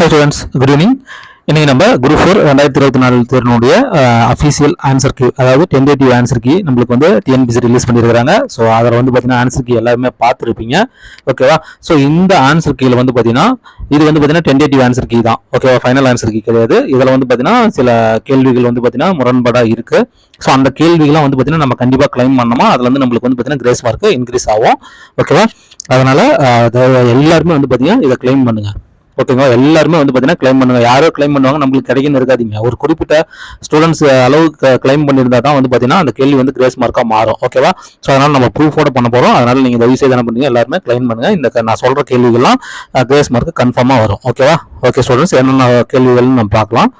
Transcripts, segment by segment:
High students good evening இன்னைக்கு நம்ம group four ரெண்டாயிரத்தி இருபத்தி நாலு தேர்னுடைய அஃபீஷியல் ஆன்சர் கீ அதாவது டென்டேட்டிவ் ஆன்சர் கீ நம்மளுக்கு வந்து டிஎன்பிசி ரிலீஸ் பண்ணியிருக்காங்க ஸோ அதில் வந்து பார்த்தீங்கன்னா ஆன்சர் கீ எல்லாருமே பார்த்துருப்பீங்க. ஓகேவா ஸோ இந்த ஆன்சர் கீழ வந்து பார்த்தீங்கன்னா இது வந்து பார்த்தீங்கன்னா டென்டேட்டிவ் ஆன்சர் கீ தான். ஓகேவா ஃபைனல் ஆன்சர் கீ கிடையாது. இதில் வந்து பார்த்தீங்கன்னா சில கேள்விகள் வந்து பார்த்தீங்கன்னா முரண்பாடாக இருக்குது ஸோ அந்த கேள்விகள்லாம் வந்து பார்த்தீங்கன்னா நம்ம கண்டிப்பாக கிளைம் பண்ணோமா அதில் வந்து நம்மளுக்கு வந்து பார்த்தீங்கன்னா கிரேஸ் மார்க் இன்க்ரீஸ் ஆகும். ஓகேவா அதனால் எல்லாருமே வந்து பார்த்தீங்கன்னா இதை கிளைம் பண்ணுங்கள் ஓகேங்களா எல்லாருமே வந்து பார்த்தீங்கன்னா கிளைம் பண்ணுங்க. யாரோ கிளைம் பண்ணுவாங்க நம்மளுக்கு கிடைக்குன்னு இருக்காதீங்க. ஒரு குறிப்பிட்ட ஸ்டூடெண்ட்ஸ் அளவுக்கு கிளைம் பண்ணியிருந்தா தான் வந்து பார்த்தீங்கன்னா அந்த கேள்வி வந்து கிரேஸ் மார்க்காக மாறும். ஓகேவா ஸோ அதனால் நம்ம ப்ரூஃபோட பண்ண போகிறோம் அதனால் நீங்கள் தயவு செய்து என்ன பண்ணுங்க எல்லாருமே கிளைம் பண்ணுங்க. இந்த நான் சொல்கிற கேள்விகள்லாம் கிரேஸ் மார்க்கு கன்ஃபார்மாக வரும். ஓகேவா ஓகே ஸ்டூடெண்ட்ஸ் என்னென்ன கேள்விகள்னு நம்ம பார்க்கலாம்.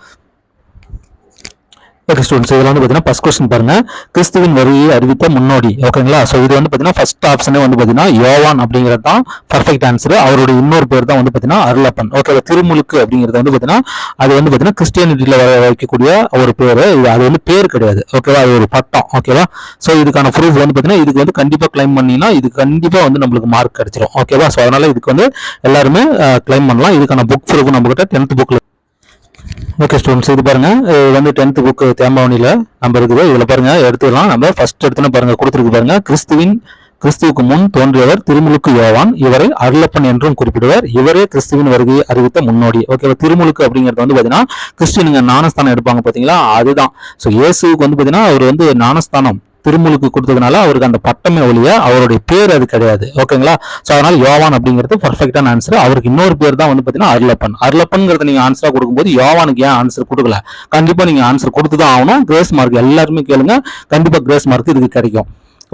ஓகே ஸ்டூடெண்ட்ஸ் இதில் வந்து பார்த்தீங்கன்னா ஃபஸ்ட் கொஸ்டின் பாருங்க. கிறிஸ்துவின் வருகையை அறிவித்த முன்னோடி. ஓகேங்களா ஸோ இது வந்து பார்த்தீங்கன்னா ஃபர்ஸ்ட் ஆப்ஷனே வந்து பார்த்தீங்கன்னா யோவான் அப்படிங்கிறது தான் பர்ஃபெக்ட் ஆன்சர் அவருடைய இன்னொரு பேர் தான் வந்து பார்த்தீங்கன்னா அருளப்பன். ஓகே திருமுழுக்கு அப்படிங்கிறது வந்து பார்த்தீங்கன்னா அது வந்து பார்த்தீங்கன்னா கிறிஸ்டியானிட்டியில் வர வைக்கக்கூடிய ஒரு பேர். இது அது வந்து பேர் கிடையாது. ஓகேவா அது ஒரு பட்டம். ஓகேவா ஸோ இதுக்கான ப்ரூஃப் வந்து பார்த்தீங்கன்னா இதுக்கு வந்து கண்டிப்பாக கிளைம் பண்ணிங்கன்னா இது கண்டிப்பாக வந்து நம்மளுக்கு மார்க் கிடைச்சிரும். ஓகேவா ஸோ அதனால இதுக்கு வந்து எல்லாருமே கிளைம் பண்ணலாம். இதுக்கான புக் ப்ரூஃப் நம்மகிட்ட டென்த் புக்கில் ஓகே ஸ்டூடெண்ட்ஸ் இது பாருங்கள் இது வந்து டென்த்து புக்கு தேம்பாவணியில் நம்ம இருக்குது இதில் பாருங்கள் எடுத்துக்கலாம் நம்ம ஃபர்ஸ்ட் எடுத்துன்னு பாருங்கள் கொடுத்துருக்கு பாருங்கள் கிறிஸ்துவின் கிறிஸ்துவுக்கு முன் தோன்றியவர் திருமுழுக்கு யோவான். இவரை அருளப்பன் என்றும் குறிப்பிடுவர். இவரே கிறிஸ்துவின் வருகையை அறிவித்த முன்னோடி. ஓகேவா திருமுழுக்கு அப்படிங்கிறது வந்து பார்த்தீங்கன்னா கிறிஸ்டினுங்க ஞானஸ்தானம் எடுப்பாங்க பார்த்தீங்களா அதுதான். ஸோ இயேசுவுக்கு வந்து பார்த்தீங்கன்னா அவர் வந்து ஞானஸ்தானம். திருமுழுக்கு கொடுத்ததுனால அவருக்கு அந்த பட்டமே ஒழிய அவருடைய பேர் அது கிடையாது. ஓகேங்களா ஸோ அதனால் யோவான் அப்படிங்கிறது பர்ஃபெக்டான ஆன்சர் அவருக்கு இன்னொரு பேர் தான் வந்து பார்த்தீங்கன்னா அருளப்பன் அருளப்பன்ங்கிறத நீங்கள் ஆன்சராக கொடுக்கும்போது யோவானுக்கு ஏன் ஆன்சர் கொடுக்கல? கண்டிப்பாக நீங்கள் ஆன்சர் கொடுத்து தான் ஆகணும். கிரேஸ் மார்க் எல்லாருமே கேளுங்க. கண்டிப்பாக கிரேஸ் மார்க் இதுக்கு கிடைக்கும்.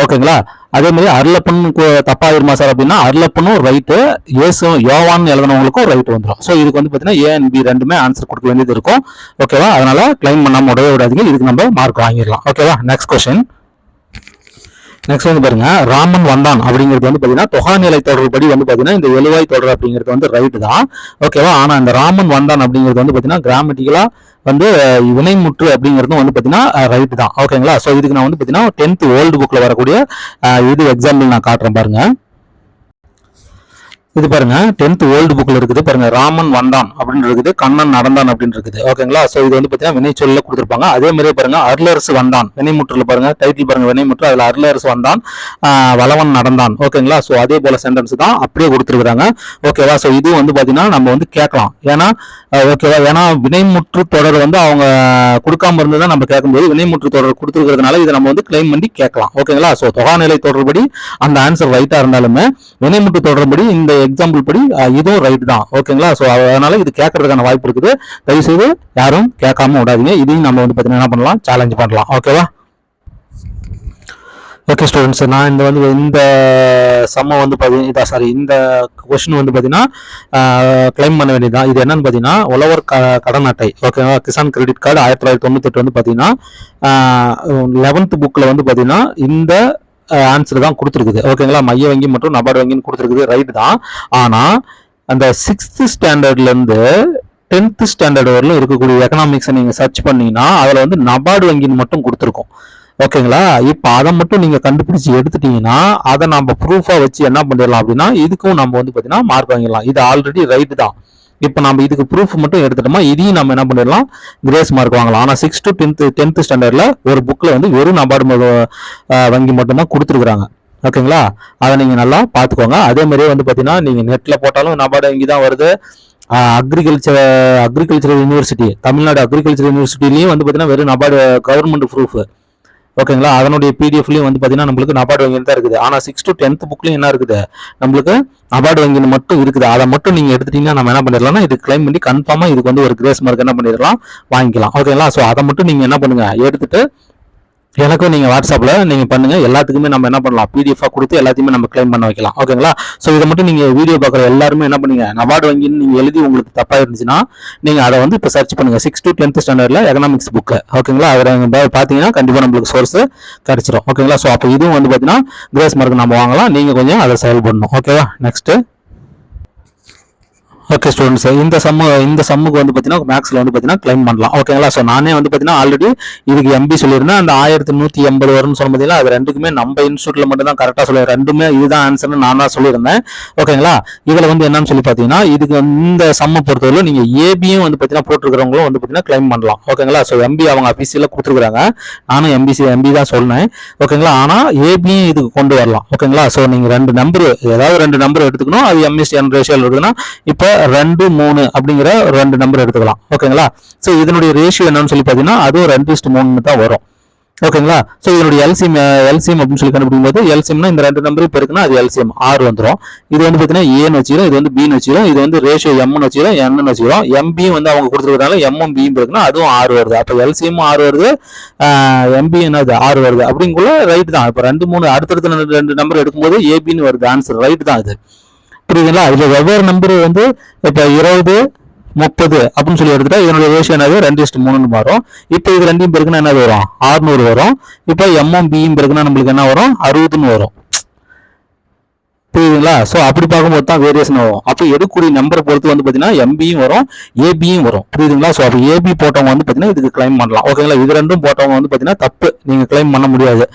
ஓகேங்களா அதே மாதிரி அருளப்பன் தப்பா இருமா சார் அப்படின்னா அருளப்பனும் ரைட்டு இயேசு யோவான் எழுதினவங்களுக்கும் ரைட் வந்துடும் ஸோ இதுக்கு வந்து பார்த்தீங்கன்னா ஏ அண்ட் பி ரெண்டுமே ஆன்சர் கொடுக்க வேண்டியது இருக்கும். ஓகேவா அதனால கிளைம் பண்ணாமல் உடவே விடாதீங்க இதுக்கு நம்ம மார்க் வாங்கிடலாம். ஓகேவா நெக்ஸ்ட் கொஸ்டின் நெக்ஸ்ட் வந்து பாருங்க ராமன் வந்தான் அப்படிங்கிறது வந்து பாத்தீங்கன்னா தொகாநிலை தொடர்படி வந்து பாத்தீங்கன்னா இந்த எழுவாய் தொடர் அப்படிங்கிறது வந்து ரைட்டு தான். ஓகேவா ஆனா இந்த ராமன் வந்தான் அப்படிங்கிறது வந்து பாத்தீங்கன்னா கிராமட்டிக்கலா வந்து வினைமுற்று அப்படிங்கிறதும் வந்து பார்த்தீங்கன்னா ரைட்டு தான். ஓகேங்களா ஸோ இதுக்கு நான் வந்து பார்த்தீங்கன்னா டென்த் ஓல்டு புக்கில் வரக்கூடிய இது எக்ஸாம்பிள் நான் காட்டுறேன் பாருங்கள் இது பாருங்க டென்த் ஓல்டு புக்ல இருக்குது. பாருங்க ராமன் வந்தான் அப்படின்னு இருக்குது கண்ணன் நடந்தான் அப்படின்னு இருக்குது. ஓகேங்களா சோ இது வந்து பாத்தீங்கன்னா வினைச்சொல்ல கொடுத்துருப்பாங்க. அதே மாதிரியே பாருங்க அருளரசு வந்தான். வினைமுற்றுல பாருங்க டைட்டில் பாருங்க வினைமுற்று அதுல அருளரசு வந்தான். வளவன் நடந்தான். ஓகேங்களா சோ அதே போல சென்டென்ஸ் தான் அப்படியே கொடுத்துருக்காங்க ஓகேவா சோ இது வந்து பாத்தீங்கன்னா நம்ம வந்து கேட்கலாம். ஏன்னா ஓகேவா ஏன்னா வினைமுற்று தொடர் வந்து அவங்க கொடுக்காம இருந்ததை நம்ம கேட்கும்போது வினைமுற்று தொடர் கொடுத்துருக்கிறதுனால இதை நம்ம வந்து கிளைம் பண்ணி கேட்கலாம். ஓகேங்களா சோ தொகாநிலை தொடர்படி அந்த ஆன்சர் ரைட்டா இருந்தாலுமே வினைமுற்று தொடர்படி இந்த எக்ஸாம்பிள் படி இதுவும் ரைட் தான். ஓகேங்களா ஸோ அதனால இது கேட்கறதுக்கான வாய்ப்பு இருக்குது. தயவு செய்து யாரும் கேட்காம விடாதீங்க. இதையும் நம்ம வந்து பார்த்தீங்கன்னா என்ன பண்ணலாம்? சேலஞ்ச் பண்ணலாம். ஓகேவா ஓகே ஸ்டூடெண்ட்ஸ் நான் இந்த வந்து இந்த சம்ம வந்து பார்த்தீங்கன்னா இதா சாரி இந்த கொஷின் வந்து பார்த்தீங்கன்னா கிளைம் பண்ண வேண்டியதான் இது என்னன்னு பார்த்தீங்கன்னா உழவர் க கடன் அட்டை. ஓகேவா கிசான் கிரெடிட் கார்டு ஆயிரத்தி தொள்ளாயிரத்தி தொண்ணூத்தெட்டு வந்து பார்த்தீங்கன்னா லெவன்த் புக்கில் வந்து பார்த்தீங்கன்னா இந்த ஆன்சர் தான் கொடுத்துருக்குது. ஓகேங்களா மைய வங்கி மற்றும் நபார்டு வங்கின்னு கொடுத்துருக்குது. ரைட் தான். ஆனால் அந்த சிக்ஸ்த்து ஸ்டாண்டர்ட்லேருந்து டென்த்து ஸ்டாண்டர்ட் வரலும் இருக்கக்கூடிய எக்கனாமிக்ஸை நீங்கள் சர்ச் பண்ணீங்கன்னா அதில் வந்து நபார்டு வங்கின்னு மட்டும் கொடுத்துருக்கோம். ஓகேங்களா இப்போ அதை மட்டும் நீங்கள் கண்டுபிடிச்சி எடுத்துட்டீங்கன்னா அதை நம்ம ப்ரூஃபாக வச்சு என்ன பண்ணிடலாம் அப்படின்னா இதுக்கும் நம்ம வந்து பார்த்தீங்கன்னா மார்க் வாங்கிடலாம். இது ஆல்ரெடி ரைட்டு தான். இப்போ நம்ம இதுக்கு ப்ரூஃப் மட்டும் எடுத்துட்டோமா இதையும் நம்ம என்ன பண்ணிடலாம்? கிரேஸ் மார்க் வாங்கலாம். ஆனால் சிக்ஸ் டு டென்த் டென்த் ஸ்டாண்டர்டில் ஒரு புக்கில் வந்து வெறும் நபார்டு வங்கி மட்டும்தான் கொடுத்துருக்குறாங்க. ஓகேங்களா அதை நீங்கள் நல்லா பார்த்துக்கோங்க. அதே மாதிரியே வந்து பார்த்தீங்கன்னா நீங்கள் நெட்டில் போட்டாலும் நபார்டு வங்கி தான் வருது. Agriculture agricultural university Tamil Nadu agriculture யூனிவர்சிட்டிலையும் வந்து பார்த்தீங்கன்னா வெறும் நபார்டு கவர்மெண்ட் ப்ரூஃப் ஓகேங்களா? அதனுடைய பிடிஎஃப்லையும் வந்து பார்த்தீங்கன்னா நம்மளுக்கு நபார்டு வங்கியில் தான் இருக்குது. ஆனால் சிக்ஸ் டு டென்த் புக்லையும் என்ன இருக்குது? நம்மளுக்கு நபார்டு வங்கியில் மட்டும் இருக்குது. அதை மட்டும் நீங்கள் எடுத்துட்டீங்கன்னா நம்ம என்ன பண்ணிடலாம்னா இது கிளைம் பண்ணி கன்ஃபார்மாக இதுக்கு வந்து ஒரு கிரேஸ் மார்க் என்ன பண்ணிடலாம்? வாங்கிக்கலாம். ஓகேங்களா? ஸோ அதை மட்டும் நீங்கள் என்ன பண்ணுங்கள் எடுத்துட்டு எனக்கும் நீங்கள் வாட்ஸ்அப்பில் நீங்கள் பண்ணுங்கள் எல்லாத்துக்குமே நம்ம என்ன பண்ணலாம்? பிடிஎஃபாக கொடுத்து எல்லாத்தையுமே நம்ம கிளைம் பண்ண வைக்கலாம். ஓகேங்களா ஸோ இதை மட்டும் நீங்கள் வீடியோ பார்க்குற எல்லாருமே என்ன பண்ணுங்க? நவார்டு வங்கின்னு நீங்கள் எழுதி உங்களுக்கு தப்பாக இருந்துச்சுன்னா நீங்கள் அதை வந்து இப்போ சர்ச் பண்ணுங்கள் சிக்ஸ் டு டென்த் ஸ்டாண்டர்டில் எக்கனாமிக்ஸ் புக்கு ஓகேங்களா அதில் பார்த்தீங்கன்னா கண்டிப்பாக நம்மளுக்கு சோர்ஸ் கிடச்சிரும். ஓகேங்களா ஸோ அப்போ இதுவும் வந்து பார்த்தீங்கன்னா கிரேஸ் மார்க் நம்ம வாங்கலாம். நீங்கள் கொஞ்சம் அதை செயல்படணும். ஓகேவா நெக்ஸ்ட்டு ஓகே ஸ்டூடெண்ட்ஸ் இந்த சம்மு இந்த சம்முக்கு வந்து பார்த்தீங்கன்னா மேக்ஸில் வந்து பார்த்தீங்கன்னா கிளைம் பண்ணலாம். ஓகேங்களா ஸோ நானே வந்து பார்த்தீங்கன்னா ஆல்ரெடி இதுக்கு எம்பி சொல்லியிருந்தேன். அந்த ஆயிரத்தி நூற்றி எண்பது வரும்னு சொல்ல பார்த்தீங்கன்னா அது ரெண்டுக்குமே நம்ம இன்ஸ்டியூட்டில் மட்டும் தான் கரெக்டாக சொல்லி ரெண்டுமே இதுதான் ஆன்சர்னு நான் தான் சொல்லியிருந்தேன் ஓகேங்களா இதில் வந்து என்னன்னு சொல்லி பார்த்தீங்கன்னா இதுக்கு இந்த சம்மை பொறுத்தவரை நீங்கள் ஏபியும் வந்து பார்த்தீங்கன்னா போட்டிருக்கிறவங்களும் வந்து பார்த்தீங்கன்னா கிளைம் பண்ணலாம். ஓகேங்களா ஸோ எம்பி அவங்க அஃபீஷியலாக கொடுத்துருக்குறாங்க. நானும் எம்பிசி எம்பி தான் சொன்னேன். ஓகேங்களா ஆனால் ஏபியும் இதுக்கு கொண்டு வரலாம். ஓகேங்களா ஸோ நீங்கள் ரெண்டு நம்பர் ஏதாவது ரெண்டு நம்பர் எடுத்துக்கணும். அது எம்எஸ்டி என் ரேஷியோவில் இருக்குதுன்னா இப்போ ரெண்டு மூணு அப்படிங்கிற ரெண்டு நம்பர் எடுத்துக்கலாம். ஓகேங்களா ஸோ இதனுடைய ரேஷியோ என்னன்னு சொல்லி பார்த்தீங்கன்னா அதுவும் ரெண்டு இஸ்ட் மூணு தான் வரும். ஓகேங்களா ஸோ இதனுடைய எல்சிஎம் எல்சிஎம் அப்படின்னு சொல்லி கண்டுபிடிக்கும் போது எல்சிஎம்னா இந்த ரெண்டு நம்பர் இப்போ இருக்குன்னா அது எல்சிஎம் ஆறு வந்துடும் இது வந்து பார்த்தீங்கன்னா ஏன்னு வச்சுக்கிறோம் இது வந்து பின்னு வச்சுக்கிறோம் இது வந்து ரேஷியோ எம்னு வச்சுக்கிறோம் என்னன்னு வச்சுக்கிறோம். எம்பியும் வந்து அவங்க கொடுத்துருக்கனால எம்எம் பியும் இருக்குன்னா அதுவும் ஆறு வருது. அப்போ எல்சிஎம் ஆறு வருது எம்பி என்னது ஆறு வருது. அப்படிங்குள்ள ரைட் தான். இப்போ ரெண்டு மூணு அடுத்தடுத்த ரெண்டு- ரெண்டு நம்பர் எடுக்கும்போது ஏபின்னு வருது. ஆன்சர் ரைட் தான் இது. புரியுதுங்களா? இதில் வெவ்வேறு நம்பர் வந்து இப்போ இருபது முப்பது அப்படின்னு சொல்லி எடுத்துட்டா இதனுடைய ரேஷியோ என்னது? ரெண்டு இஸ்ட் மூணுன்னு மாறும். இப்போ இது ரெண்டையும் பெருக்குன்னா என்னது வரும்? ஆறுநூறு வரும். இப்போ எம்எம் பியும் பெருக்குன்னா நம்மளுக்கு என்ன வரும்? அறுபதுன்னு வரும். புரியுதுங்களா? ஸோ அப்படி பார்க்கும்போது தான் வேரியேஷன் வரும். அப்போ எடுக்கக்கூடிய நம்பரை பொறுத்து வந்து பார்த்தீங்கன்னா எம்பியும் வரும் ஏபியும் வரும். புரியுதுங்களா? ஸோ அப்போ ஏபி போட்டவங்க வந்து பார்த்தீங்கன்னா இதுக்கு கிளைம் பண்ணலாம். ஓகேங்களா இது ரெண்டும் போட்டவங்க வந்து பார்த்தீங்கன்னா தப்பு. நீங்கள் கிளைம் பண்ண முடியாது.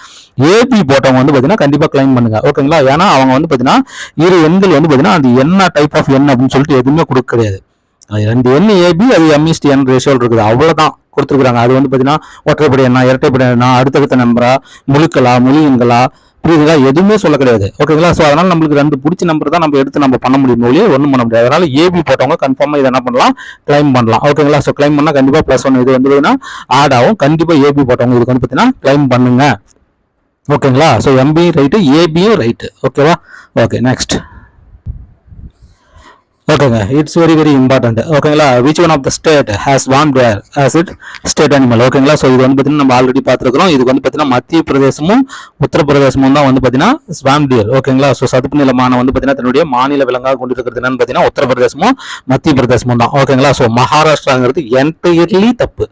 ஏபி போட்டவங்க வந்து பார்த்தீங்கன்னா கண்டிப்பாக கிளைம் பண்ணுங்க. ஓகேங்களா ஏன்னா அவங்க வந்து பார்த்தீங்கன்னா இரு எண்கள் வந்து பார்த்தீங்கன்னா அது என்ன டைப் ஆஃப் எண் அப்படின்னு சொல்லிட்டு எதுவுமே கொடுக்க கிடையாது. அது ரெண்டு எண் ஏபி அது எம்இஸ்டி என் ரேஷியோல் இருக்குது. அவ்வளோதான் கொடுத்துருக்குறாங்க. அது வந்து பார்த்தீங்கன்னா ஒற்றைப்படை எண்ணா இரட்டைப்படை எண்ணா அடுத்தடுத்த நம்பரா முழுக்களா மொழி புரியுதுங்களா? எதுவுமே சொல்ல கிடையாது. ஓகேங்களா ஸோ அதனால் நம்மளுக்கு ரெண்டு பிடிச்ச நம்பர் தான் நம்ம எடுத்து நம்ம பண்ண முடியும் ஒழிய ஒன்றும் பண்ண முடியாது. அதனால் ஏபி போட்டவங்க கன்ஃபார்மாக இதை என்ன பண்ணலாம்? கிளைம் பண்ணலாம். ஓகேங்களா ஸோ கிளைம் பண்ணால் கண்டிப்பாக ப்ளஸ் ஒன் இது வந்து ஆட் ஆகும். கண்டிப்பாக ஏபி போட்டவங்க இதுக்கு வந்து பார்த்தீங்கன்னா கிளைம் பண்ணுங்க. ஓகேங்களா ஸோ எம்பியும் ரைட்டு ஏபியும் ரைட்டு ஓகேவா ஓகே நெக்ஸ்ட் ஓகேங்க. இட்ஸ் வெரி வெரி இம்பார்ட்டன்ட் ஓகேங்களா? Which one of the state has one deer as it state animal ஓகேங்களா? ஸோ இது வந்து பார்த்தீங்கன்னா நம்ம ஆல்ரெடி பார்த்துருக்கிறோம். இதுக்கு வந்து பார்த்தீங்கன்னா மத்திய பிரதேசமும் உத்தரப்பிரதேசமும் தான் வந்து பார்த்தீங்கன்னா ஸ்வாம் டியர் ஓகேங்களா? ஸோ சதுப்பு நிலமான வந்து பார்த்தீங்கன்னா தன்னுடைய மாநில விலங்காக கொண்டு இருக்கிறது என்னன்னு பார்த்தீங்கன்னா உத்தரப்பிரதேசமும் மத்திய பிரதேசமும் தான். ஓகேங்களா? ஸோ மகாராஷ்டிராங்கிறது என்டையர்லி தப்பு.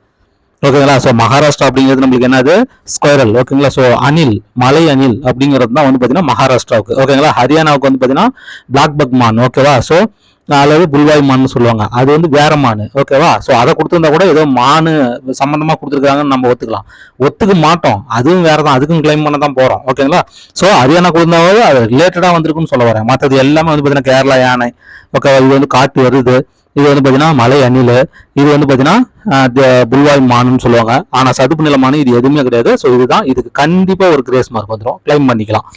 ஓகேங்களா? ஸோ மகாராஷ்டிரா அப்படிங்கிறது நம்மளுக்கு என்னது? ஸ்கொயரல் ஓகேங்களா? ஸோ அணில் மலை அணில் அப்படிங்கிறது தான் வந்து பார்த்தீங்கன்னா மகாராஷ்டிராவுக்கு. ஓகேங்களா? ஹரியானாவுக்கு வந்து பார்த்தீங்கன்னா பிளாக் பக்மான் ஓகேவா? ஸோ அல்லது புல்வாய் மான்னு சொல்லுவாங்க. அது வந்து வேற மான். ஓகேவா ஸோ அதை கொடுத்துருந்தா கூட ஏதோ மானு சம்மந்தமாக கொடுத்துருக்காங்கன்னு நம்ம ஒத்துக்கலாம். ஒத்துக்க மாட்டோம். அதுவும் வேற தான் அதுக்கும் கிளைம் பண்ண தான் போகிறோம் ஓகேங்களா ஸோ ஹரியானா கொடுத்தாவது அது ரிலேட்டடாக வந்திருக்குன்னு சொல்ல வரேன். மற்றது எல்லாமே வந்து பார்த்தீங்கன்னா கேரளா யானை. ஓகேவா இது வந்து காட்டு வருது. இது வந்து பார்த்தீங்கன்னா மலை அணில். இது வந்து பார்த்தீங்கன்னா புல்வாய் மானுன்னு சொல்லுவாங்க. ஆனால் சதுப்பு நிலமான இது எதுவுமே கிடையாது. ஸோ இதுதான். இதுக்கு கண்டிப்பாக ஒரு கிரேஸ் மார்க் வந்துடும் கிளைம் பண்ணிக்கலாம்.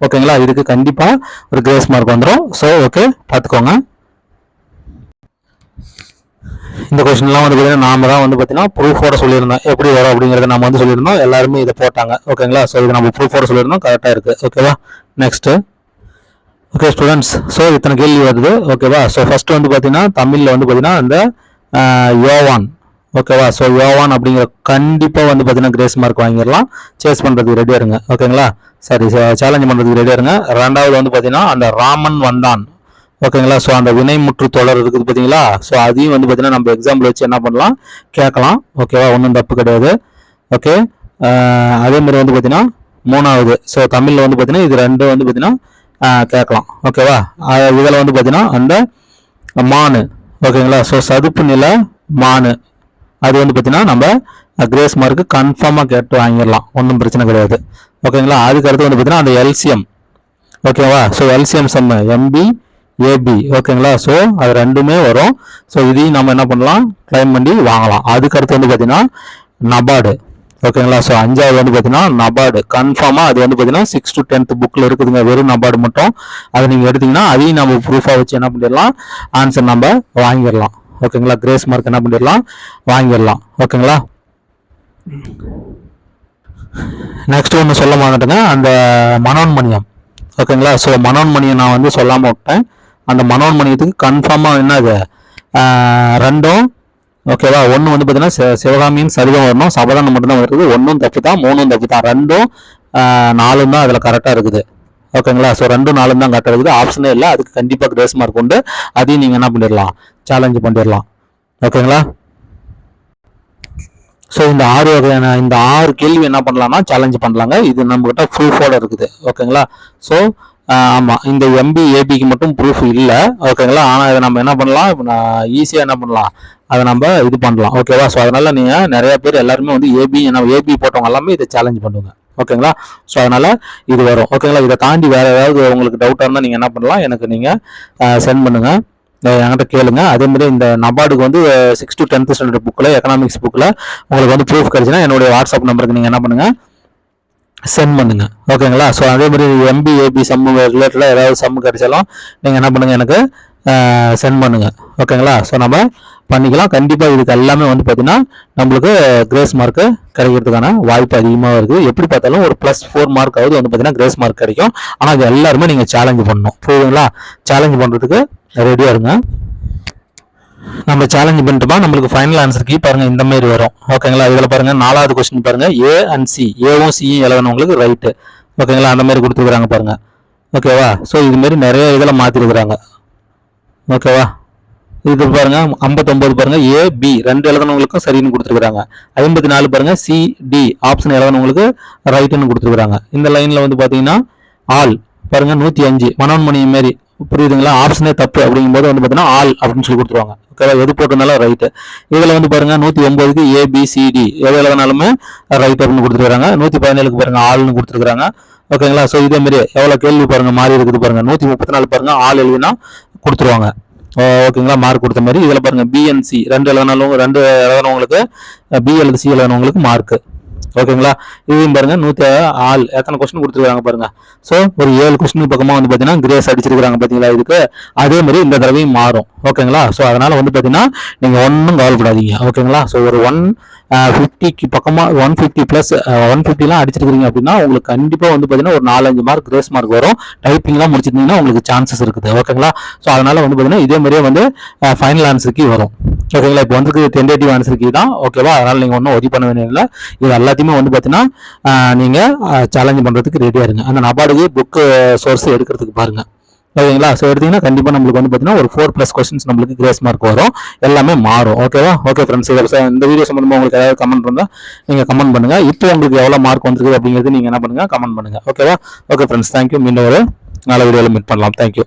ஓகேங்களா இதுக்கு கண்டிப்பாக ஒரு கிரேஸ் மார்க் வந்துடும் ஸோ ஓகே பார்த்துக்கோங்க இந்த கொஸ்டின்லாம் வந்து பார்த்தீங்கன்னா நாம தான் வந்து பார்த்தீங்கன்னா ப்ரூஃபோட சொல்லியிருந்தோம். எப்படி வரும் அப்படிங்கிறத நம்ம வந்து சொல்லியிருந்தோம். எல்லாருமே இதை போட்டாங்க. ஓகேங்களா ஸோ இது நம்ம ப்ரூஃபோட சொல்லியிருந்தோம். கரெக்டாக இருக்குது ஓகேவா நெக்ஸ்ட்டு ஓகே ஸ்டூடெண்ட்ஸ் ஸோ இத்தனை கேள்வி வருது. ஓகேவா ஸோ ஃபஸ்ட்டு வந்து பார்த்தீங்கன்னா தமிழில் வந்து பார்த்தீங்கன்னா இந்த யோவான். ஓகேவா ஸோ யோவான் அப்படிங்கிற கண்டிப்பாக வந்து பார்த்தீங்கன்னா கிரேஸ் மார்க் வாங்கிடலாம். சேஸ் பண்ணுறதுக்கு ரெடியாக இருங்க. ஓகேங்களா சரி சேலஞ்ச் பண்ணுறதுக்கு ரெடியாக இருங்க. ரெண்டாவது வந்து பார்த்தீங்கன்னா அந்த ராமன் வந்தான். ஓகேங்களா? ஸோ அந்த வினைமுற்று தொடர் இருக்குது பார்த்தீங்களா ஸோ அதையும் வந்து பார்த்தீங்கன்னா நம்ம எக்ஸாம்பிள் வச்சு என்ன பண்ணலாம்? கேட்கலாம். ஓகேவா ஒன்றும் தப்பு கிடையாது. ஓகே அதே மாதிரி வந்து பார்த்தீங்கன்னா மூணாவது. ஸோ தமிழில் வந்து பார்த்தீங்கன்னா இது ரெண்டும் வந்து பார்த்தீங்கன்னா கேட்கலாம். ஓகேவா இதில் வந்து பார்த்தீங்கன்னா அந்த மானு. ஓகேங்களா? ஸோ சதுப்பு நில மானு. அது வந்து பார்த்தீங்கன்னா நம்ம கிரேஸ் மார்க்கு கன்ஃபார்மாக கேட்டு வாங்கிடலாம். ஒன்றும் பிரச்சனை கிடையாது. ஓகேங்களா? அதுக்கடுத்து வந்து பார்த்தீங்கன்னா அந்த எல்சிஎம் ஓகேவா ஸோ எல்சிஎம் சம்மு எம்பி ஏபி ஓகேங்களா ஸோ அது ரெண்டுமே வரும். ஸோ இதையும் நம்ம என்ன பண்ணலாம்? கிளைம் பண்ணி வாங்கலாம். அதுக்கு அடுத்து வந்து பார்த்தீங்கன்னா நபார்டு ஓகேங்களா ஸோ அஞ்சாவது வந்து பார்த்தீங்கன்னா நபார்டு கன்ஃபார்மாக அது வந்து பார்த்தீங்கன்னா சிக்ஸ் டு டென்த் புக்கில் இருக்குதுங்க. வெறும் நபார்டு மட்டும். அதை நீங்கள் எடுத்தீங்கன்னா அதையும் நம்ம ப்ரூஃபாக வச்சு என்ன பண்ணிடலாம்? ஆன்சர் நம்ம வாங்கிடலாம். ஓகேங்களா கிரேஸ் மார்க் என்ன பண்ணிடலாம்? வாங்கிடலாம். ஓகேங்களா நெக்ஸ்ட் ஒன்று சொல்ல மாட்டேங்க அந்த மனோன்மணியம். ஓகேங்களா ஸோ மனோன்மணியம் நான் வந்து சொல்லாமல் விட்டேன். அந்த மனோன்மணியத்துக்கு கன்ஃபார்மாக என்னது ரெண்டும் ஓகேவா ஒன்று வந்து பார்த்தீங்கன்னா சிவகாமியும் சரிதம் வரணும். சபதானம் மட்டும்தான் வருது. ஒன்றும் தப்பு தான் மூணும் தப்பு தான் ரெண்டும் நாலும் தான் அதில் கரெக்டாக இருக்குது. ஓகேங்களா ஸோ ரெண்டும் நாலும் தான் கரெக்டாக இருக்குது. ஆப்ஷனே இல்லை. அதுக்கு கண்டிப்பாக கிரேஸ் மார்க் உண்டு. அதையும் நீங்கள் என்ன பண்ணிடலாம்? சேலஞ்சு பண்ணிடலாம். ஓகேங்களா ஸோ இந்த ஆறு வகையான இந்த ஆறு கேள்வி என்ன பண்ணலாம்னா சேலஞ்ச் பண்ணலாங்க. இது நம்மகிட்ட ப்ரூஃபோட இருக்குது. ஓகேங்களா ஸோ ஆமாம் இந்த எம்பி ஏபிக்கு மட்டும் ப்ரூஃப் இல்லை. ஓகேங்களா? ஆனால் இதை நம்ம என்ன பண்ணலாம்? இப்போ நான் ஈஸியாக என்ன பண்ணலாம்? அதை நம்ம இது பண்ணலாம். ஓகேவா? ஸோ அதனால் நீங்கள் நிறைய பேர் எல்லாருமே வந்து ஏபி என்ன ஏபி போட்டவங்க எல்லாமே இதை சேலஞ்ச் பண்ணுங்க. ஓகேங்களா? ஸோ அதனால் இது வரும். ஓகேங்களா? இதை தாண்டி வேறு ஏதாவது உங்களுக்கு டவுட்டாக இருந்தால் நீங்கள் என்ன பண்ணலாம்? எனக்கு நீங்கள் சென்ட் பண்ணுங்கள் என்கிட்ட கேளுங்க. அதே மாதிரி இந்த நபார்டுக்கு வந்து சிக்ஸ் டு டென்த் ஸ்டாண்டர்ட் புக்கில் எக்கனாமிக்ஸ் புக்கில் உங்களுக்கு வந்து ப்ரூஃப் கிடைச்சுன்னா என்னுடைய வாட்ஸ்அப் நம்பருக்கு நீங்கள் என்ன பண்ணுங்கள் சென்ட் பண்ணுங்க. ஓகேங்களா ஸோ அதே மாதிரி எம்பி ஏபி சம்மு ரிலேட்டடாக ஏதாவது சம்மு கிடைச்சாலும் நீங்கள் என்ன பண்ணுங்க? எனக்கு சென்ட் பண்ணுங்கள் ஓகேங்களா ஸோ நம்ம பண்ணிக்கலாம். கண்டிப்பாக இதுக்கு எல்லாமே வந்து பார்த்தீங்கன்னா நம்மளுக்கு கிரேஸ் மார்க்கு கிடைக்கிறதுக்கான வாய்ப்பு அதிகமாக இருக்குது. எப்படி பார்த்தாலும் ஒரு ப்ளஸ் ஃபோர் மார்க் ஆகுது வந்து பார்த்தீங்கன்னா கிரேஸ் மார்க் கிடைக்கும். ஆனால் அது எல்லாருமே நீங்கள் சேலஞ்சு பண்ணணும். புரியுதுங்களா? சேலஞ்சு பண்ணுறதுக்கு ரெடியாக இருங்க. நம்ம சேலஞ்ச் பண்ணிட்டுமா? நம்மளுக்கு ஃபைனல் ஆன்சர் கீ பாருங்க இந்த மாதிரி வரும். ஓகேங்களா இதில் பாருங்க நாலாவது கொஸ்டின் பாருங்க. ஏ அண்ட் சி ஏவும் சியும் எழுதனவங்களுக்கு ரைட்டு ஓகேங்களா அந்த மாதிரி கொடுத்துருக்குறாங்க பாருங்க. ஓகேவா ஸோ இதுமாரி நிறைய இதில் மாற்றிருக்குறாங்க ஓகேவா இது பாருங்க ஐம்பத்தொம்பது பாருங்க. ஏ பி ரெண்டு எழுதணவங்களுக்கும் சரின்னு கொடுத்துருக்குறாங்க. ஐம்பத்தி நாலு பாருங்க சி டி ஆப்ஷன் எழுதணவங்களுக்கு ரைட்டுன்னு கொடுத்துருக்குறாங்க. இந்த லைனில் வந்து பார்த்தீங்கன்னா ஆல் பாருங்க நூற்றி அஞ்சு. மனோன்மணி மாரி. புரியுதுங்களா? ஆப்ஷனே தப்பு அப்படிங்கும்போது வந்து பார்த்தீங்கன்னா ஆல் அப்படின்னு சொல்லி கொடுத்துருவாங்க. ஓகேவா எது போட்டிருந்தாலும் ரைட்டு இதில் வந்து பாருங்க நூற்றி ஒம்பதுக்கு ஏபிசிடி எது எழுதினாலுமே ரைட் அப்படின்னு கொடுத்துருக்காங்க நூற்றி பதினேழுக்கு பாருங்கள் ஆள்னு கொடுத்துருக்காங்க ஓகேங்களா ஸோ இதே மாதிரி எவ்வளோ கேள்வி பாருங்கள் மாறி இருக்குது பாருங்கள் நூற்றி முப்பத்தி நாலு பாருங்கள் ஆள் எழுதினா கொடுத்துருவாங்க. ஓகேங்களா மார்க் கொடுத்த மாதிரி. இதில் பாருங்கள் பிஎன்சி ரெண்டு எழுதினாலும் ரெண்டு எழுதினவங்களுக்கு பி எழுது சி எழுதினவங்களுக்கு மார்க்கு ஓகேங்களா? இதையும் பாருங்க நூற்றி ஆள் எத்தனை கொஸ்டின் கொடுத்துருக்காங்க பாருங்க. ஸோ ஒரு ஏழு கொஸ்டின் பக்கமாக வந்து பார்த்தீங்கன்னா கிரேஸ் அடிச்சிருக்கிறாங்க பார்த்தீங்களா இதுக்கு? அதே மாதிரி இந்த தடவையும் மாறும். ஓகேங்களா? ஸோ அதனால் வந்து பார்த்தீங்கன்னா நீங்கள் ஒன்றும் கவலைப்படாதீங்க. ஓகேங்களா? ஸோ ஒரு ஒன் ஃபிஃப்டிக்கு பக்கமாக ஒன் ஃபிஃப்டி ப்ளஸ் ஒன் ஃபிஃப்டிலாம் அடிச்சிருக்கிறீங்க அப்படின்னா உங்களுக்கு கண்டிப்பாக வந்து பார்த்தீங்கன்னா ஒரு நாலஞ்சு மார்க் கிரேஸ் மார்க் வரும். டைப்பிங்லாம் முடிச்சிருந்தீங்கன்னா உங்களுக்கு சான்சஸ் இருக்குது. ஓகேங்களா ஸோ அதனால் வந்து பார்த்தீங்கன்னா இதே மாதிரியே வந்து ஃபைனல் ஆன்சருக்கு வரும். ஓகேங்களா இப்போ வந்து டென்டேட்டிவ் ஆன்சருக்கு தான். ஓகேவா அதனால் நீங்கள் ஒன்றும் ஒரி பண்ண வேண்டியதில்லை இது எல்லாத்தையுமே வந்து பார்த்தீங்கன்னா நீங்கள் சேலஞ்ச் பண்ணுறதுக்கு ரெடியாக இருங்க. அந்த நபார்டுக்கு புக்கு சோர்ஸ் எடுக்கிறதுக்கு பாருங்கள் ஓகேங்களா? ஸோ எடுத்தீங்கன்னா கண்டிப்பாக நம்மளுக்கு வந்து பார்த்தீங்கன்னா ஒரு ஃபோர் ப்ளஸ் கொஸ்டின்ஸ் நம்மளுக்கு கிரேஸ் மார்க் வரும். எல்லாமே மாறும். ஓகேவா ஓகே ஃப்ரெண்ட்ஸ் இதில் இந்த வீடியோ சம்மந்தமாக உங்களுக்கு ஏதாவது கமெண்ட் இருந்தால் நீங்கள் கமெண்ட் பண்ணுங்கள் இப்போ உங்களுக்கு எவ்வளோ மார்க் வந்துருக்குது அப்படிங்கிறது நீங்கள் என்ன பண்ணுங்கள் கமெண்ட் பண்ணுங்கள் ஓகேவா ஓகே ஃப்ரெண்ட்ஸ் தேங்க்யூ மீண்டும் ஒரு நல்ல வீடியோவில் மீட் பண்ணலாம். தேங்க்யூ